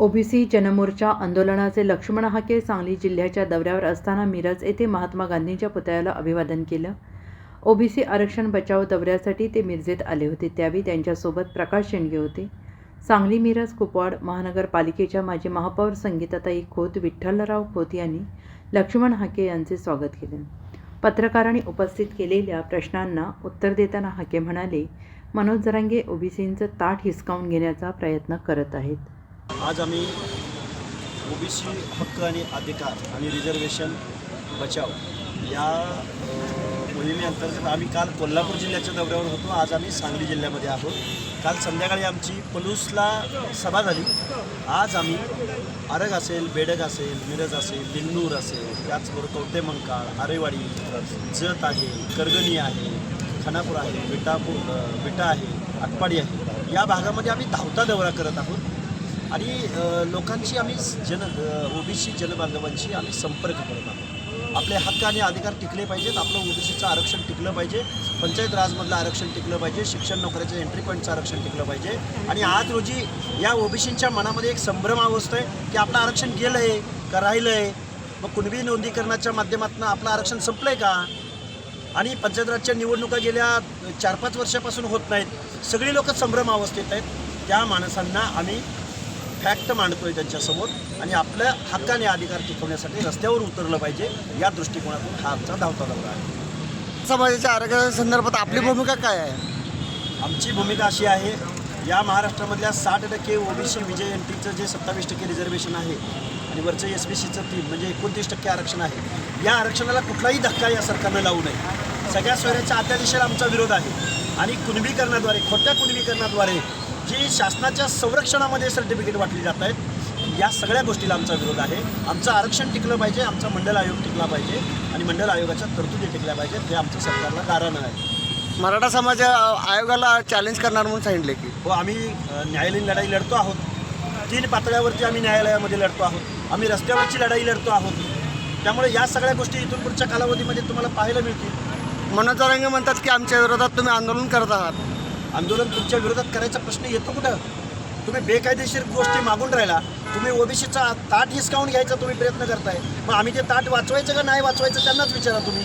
OBC Janamorcha आंदोलनाचे लक्ष्मण हाके सांगली जिल्ह्याच्या दौऱ्यावर असताना मिरज येथे महात्मा गांधींच्या पुतळ्याला अभिवादन केलं. ओबीसी आरक्षण बचाव दौऱ्यासाठी ते मिरजेत आले होते. त्यावेळी त्यांच्यासोबत प्रकाश शेंडगे होते. सांगली मिरज कुपवाड महानगरपालिकेच्या माजी महापौर संगीताताई खोत विठ्ठलराव खोत यांनी लक्ष्मण हाके यांचे स्वागत केले. पत्रकारांनी उपस्थित केलेल्या प्रश्नांना उत्तर देताना हाके म्हणाले मनोज जरांगे ओबीसींचं ताट हिसकावून घेण्याचा प्रयत्न करत आहेत. आज आम्ही ओबीसी हक्क आणि अधिकार आणि रिझर्वेशन बचाव या मोहिमेअंतर्गत आम्ही काल कोल्हापूर जिल्ह्याच्या दौऱ्यावर होतो. आज आम्ही सांगली जिल्ह्यामध्ये आहोत. काल संध्याकाळी आमची पलूसला सभा झाली. आज आम्ही आरग असेल बेडग असेल मिरज असेल लिंगूर असेल त्याचबरोबर कवटेमंकाळ आरेवाडी जत आहे करगणी आहे खानापूर आहे विटापूर विटा आहे आटपाडी आहे. या भागामध्ये आम्ही धावता दौरा करत आहोत. आणि लोकांशी लोकांची आम्ही जन ओबीसी जनबांधवांशी आम्ही संपर्क करत आहोत. आपले हक्क आणि अधिकार टिकले पाहिजेत आपलं ओबीसीचं आरक्षण टिकलं पाहिजे पंचायत राजमधलं आरक्षण टिकलं पाहिजे शिक्षण नोकऱ्याचं एंट्री पॉईंटचं आरक्षण टिकलं पाहिजे. आणि आज रोजी या ओबीसींच्या मनामध्ये एक संभ्रम अवस्था आहे की आपलं आरक्षण गेलं आहे का राहिलं आहे मग कुणबी नोंदीकरणाच्या माध्यमातून आपलं आरक्षण संपलं आहे का? आणि पंचायत राजच्या निवडणुका गेल्या चार पाच वर्षापासून होत नाहीत. सगळी लोक संभ्रम अवस्थेत आहेत. त्या माणसांना आम्ही फॅक्ट मांडतोय त्यांच्यासमोर आणि आपल्या हक्क आणि अधिकार टिकवण्यासाठी रस्त्यावर उतरलं पाहिजे या दृष्टिकोनातून हा आमचा धावता दौरा आहे. समाजाच्या आरोग्यासंदर्भात आपली भूमिका काय आहे? आमची भूमिका अशी आहे या महाराष्ट्रामधल्या साठ टक्के ओबीसी विजय एन टीचं जे सत्तावीस टक्के रिझर्वेशन आहे आणि वरचं एस बी सीचं तीन म्हणजे एकोणतीस टक्के आरक्षण आहे या आरक्षणाला कुठलाही धक्का या सरकारनं लावू नये. सगळ्या सोयऱ्याच्या आत्या दिशेला आमचा विरोध आहे आणि कुणबीकरणाद्वारे खोट्या कुणबीकरणाद्वारे जी शासनाच्या संरक्षणामध्ये सर्टिफिकेट वाटली जात आहेत या सगळ्या गोष्टीला आमचा विरोध आहे. आमचं आरक्षण टिकलं पाहिजे आमचा मंडल आयोग टिकला पाहिजे आणि मंडल आयोगाच्या तरतुदी टिकल्या पाहिजेत हे आमचं सरकारला गारानं आहे. मराठा समाज आयोगाला चॅलेंज करणार म्हणून सांगितले की? हो आम्ही न्यायालयीन लढाई लढतो आहोत. तीन पातळ्यावरती आम्ही न्यायालयामध्ये लढतो आहोत. आम्ही रस्त्यावरची लढाई लढतो आहोत. त्यामुळे या सगळ्या गोष्टी इथून पुढच्या कालावधीमध्ये तुम्हाला पाहायला मिळतील. मनोज म्हणतात की आमच्या विरोधात तुम्ही आंदोलन करत आहात. आंदोलन तुमच्या विरोधात करायचा प्रश्न येतो कुठं? तुम्ही बेकायदेशीर गोष्टी मागून राहिला. तुम्ही ओबीसीचा ताट हिसकावून घ्यायचा तुम्ही प्रयत्न करताय. मग आम्ही ते ताट वाचवायचं का नाही वाचवायचं त्यांनाच विचारा तुम्ही.